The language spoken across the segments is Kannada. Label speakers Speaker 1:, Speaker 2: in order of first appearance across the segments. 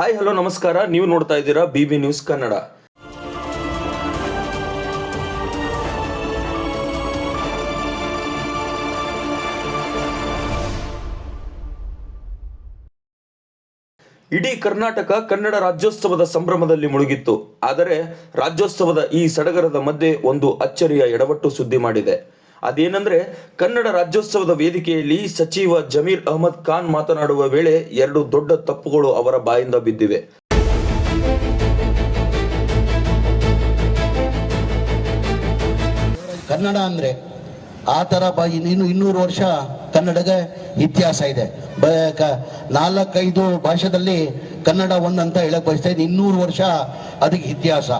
Speaker 1: ಹಾಯ್ ಹಲೋ ನಮಸ್ಕಾರ. ನೀವು ನೋಡ್ತಾ ಇದ್ದೀರಾ ಬಿ ಬಿ ನ್ಯೂಸ್ ಕನ್ನಡ. ಇಡೀ ಕರ್ನಾಟಕ ಕನ್ನಡ ರಾಜ್ಯೋತ್ಸವದ ಸಂಭ್ರಮದಲ್ಲಿ ಮುಳುಗಿತ್ತು. ಆದರೆ ರಾಜ್ಯೋತ್ಸವದ ಈ ಸಡಗರದ ಮಧ್ಯೆ ಒಂದು ಅಚ್ಚರಿಯ ಎಡವಟ್ಟು ಸುದ್ದಿ ಮಾಡಿದೆ. ಅದೇನೆಂದ್ರೆ ಕನ್ನಡ ರಾಜ್ಯೋತ್ಸವದ ವೇದಿಕೆಯಲ್ಲಿ ಸಚಿವ ಜಮೀರ್ ಅಹಮದ್ ಖಾನ್ ಮಾತನಾಡುವ ವೇಳೆ ಎರಡು ದೊಡ್ಡ ತಪ್ಪುಗಳು ಅವರ ಬಾಯಿಂದ ಬಿದ್ದಿವೆ.
Speaker 2: ಕನ್ನಡ ಅಂದ್ರೆ ಆ ತರ ಬ ಇನ್ನು ಇನ್ನೂರು ವರ್ಷ ಕನ್ನಡಗೆ ಇತಿಹಾಸ ಇದೆ. ಬ ನಾಲ್ಕೈದು ಭಾಷೆದಲ್ಲಿ ಕನ್ನಡ ಒಂದಂತ ಹೇಳಕ್ ಬಯಸ್ತಾ ಇದ್ದೀನಿ. ಇನ್ನೂರು ವರ್ಷ ಅದಕ್ಕೆ ಇತಿಹಾಸ.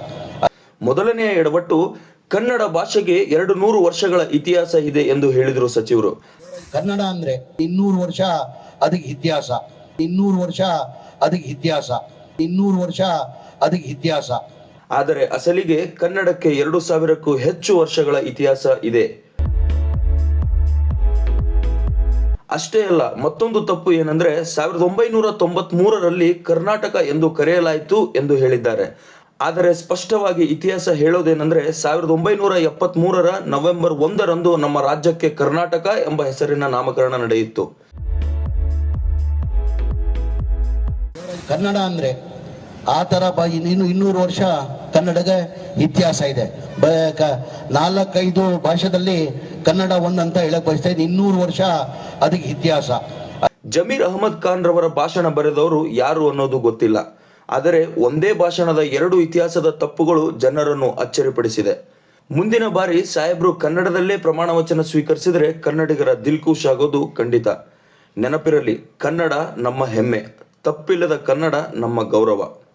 Speaker 1: ಮೊದಲನೆಯ ಎಡವಟ್ಟು ಕನ್ನಡ ಭಾಷೆಗೆ ಎರಡು ನೂರು ವರ್ಷಗಳ ಇತಿಹಾಸ ಇದೆ ಎಂದು ಹೇಳಿದರು ಸಚಿವರು.
Speaker 2: ಕನ್ನಡ ಅಂದ್ರೆ ಇನ್ನೂರು ವರ್ಷ ಅದಕ್ಕೆ ಇತಿಹಾಸ ಇನ್ನೂರು ವರ್ಷ ಅದಕ್ಕೆ ಇತಿಹಾಸ ಇನ್ನೂರು ವರ್ಷ ಅದಕ್ಕೆ ಇತಿಹಾಸ.
Speaker 1: ಆದರೆ ಅಸಲಿಗೆ ಕನ್ನಡಕ್ಕೆ ಎರಡು ಸಾವಿರಕ್ಕೂ ಹೆಚ್ಚು ವರ್ಷಗಳ ಇತಿಹಾಸ ಇದೆ. ಅಷ್ಟೇ ಅಲ್ಲ ಮತ್ತೊಂದು ತಪ್ಪು ಏನಂದ್ರೆ ಸಾವಿರದ ಒಂಬೈನೂರ ತೊಂಬತ್ ಮೂರರಲ್ಲಿ ಕರ್ನಾಟಕ ಎಂದು ಕರೆಯಲಾಯಿತು ಎಂದು ಹೇಳಿದ್ದಾರೆ. ಆದರೆ ಸ್ಪಷ್ಟವಾಗಿ ಇತಿಹಾಸ ಹೇಳೋದೇನೆಂದ್ರೆ ಸಾವಿರದ ಒಂಬೈನೂರ ಎಪ್ಪತ್ತ್ ಮೂರರ ನವೆಂಬರ್ ಒಂದರಂದು ನಮ್ಮ ರಾಜ್ಯಕ್ಕೆ ಕರ್ನಾಟಕ ಎಂಬ ಹೆಸರಿನ ನಾಮಕರಣ ನಡೆಯಿತು.
Speaker 2: ಕನ್ನಡ ಅಂದ್ರೆ ಆ ತರ ಬ ಇನ್ನು ಇನ್ನೂರು ವರ್ಷ ಕನ್ನಡದ ಇತಿಹಾಸ ಇದೆ. ಬ ನಾಲ್ಕೈದು ಭಾಷೆದಲ್ಲಿ ಕನ್ನಡ ಒಂದಂತ ಹೇಳಕ್ ಬಯಸ್ತಾ ಇದ್ದೀನಿ. ಇನ್ನೂರು ವರ್ಷ ಅದಕ್ಕೆ ಇತಿಹಾಸ.
Speaker 1: ಜಮೀರ್ ಅಹಮದ್ ಖಾನ್ ರವರ ಭಾಷಣ ಬರೆದವರು ಯಾರು ಅನ್ನೋದು ಗೊತ್ತಿಲ್ಲ. ಆದರೆ ಒಂದೇ ಭಾಷಣದ ಎರಡು ಇತಿಹಾಸದ ತಪ್ಪುಗಳು ಜನರನ್ನು ಅಚ್ಚರಿಪಡಿಸಿದೆ. ಮುಂದಿನ ಬಾರಿ ಸಾಹೇಬ್ರು ಕನ್ನಡದಲ್ಲೇ ಪ್ರಮಾಣ ವಚನ ಸ್ವೀಕರಿಸಿದರೆ ಕನ್ನಡಿಗರ ದಿಲ್ಖುಷ್ ಆಗೋದು ಖಂಡಿತ. ನೆನಪಿರಲಿ, ಕನ್ನಡ ನಮ್ಮ ಹೆಮ್ಮೆ, ತಪ್ಪಿಲ್ಲದ ಕನ್ನಡ ನಮ್ಮ ಗೌರವ.